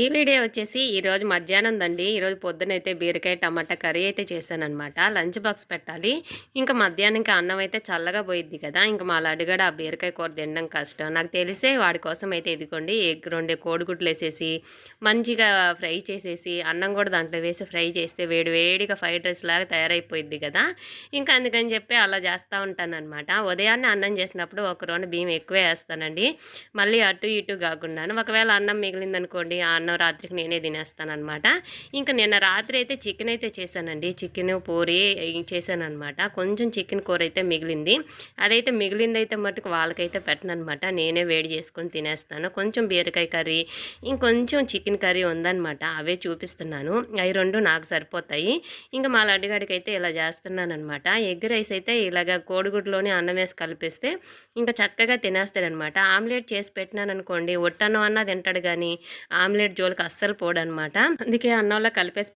ఈ వీడియో వచ్చేసి ఈరోజు మధ్యాహ్నం దండి. ఈరోజు పొద్దునైతే బీరకాయ టమాటా కర్రీ అయితే చేశానమాట లంచ్ బాక్స్ పెట్టాలి. ఇంకా మధ్యాహ్నం ఇంకా అన్నం అయితే చల్లగా పోయిద్ది కదా. ఇంకా మా లడ్డుగడ ఆ బీరకాయ కూర తినడం కష్టం. నాకు తెలిసే వాడి కోసం అయితే ఇదిగోండి ఎగ్ రెండు కోడిగుడ్లు వేసేసి మంచిగా ఫ్రై చేసేసి అన్నం కూడా దాంట్లో వేసి ఫ్రై చేస్తే వేడి వేడిగా ఫ్రైడ్ రైస్ లాగా తయారైపోయిద్ది కదా. ఇంకా అందుకని చెప్పి అలా చేస్తూ ఉంటానమాట ఉదయాన్నే అన్నం చేసినప్పుడు ఒక రెండు బియ్యం ఎక్కువే వేస్తానండి. మళ్ళీ అటు ఇటు కాకుండాను. ఒకవేళ అన్నం మిగిలిందనుకోండి అన్నం రాత్రికి నేనే తినేస్తానమాట ఇంకా నిన్న రాత్రి అయితే చికెన్ అయితే చేశానండి. చికెన్ పూరి చేశాను అనమాట కొంచెం చికెన్ కూర అయితే మిగిలింది. అదైతే మిగిలింది అయితే మటుకు వాళ్ళకైతే పెట్టనమాట నేనే వేడి చేసుకొని తినేస్తాను. కొంచెం బీరకాయ కర్రీ ఇంకొంచెం చికెన్ కర్రీ ఉందన్నమాట. అవే చూపిస్తున్నాను. అవి రెండు నాకు సరిపోతాయి. ఇంకా మా లడ్డుగాడికి అయితే ఇలా చేస్తున్నాను అనమాట ఎగ్ రైస్ అయితే ఇలాగ కోడిగుడ్లోనే అన్నం వేసి కలిపిస్తే ఇంకా చక్కగా తినేస్తాడనమాట ఆమ్లెట్ చేసి పెట్టినాను అనుకోండి ఒట్టన్నం అన్నా తింటాడు కానీ ఆమ్లెట్ జోలికి అస్సలు పోడనమాట. అందుకే అన్నంలో కలిపేసి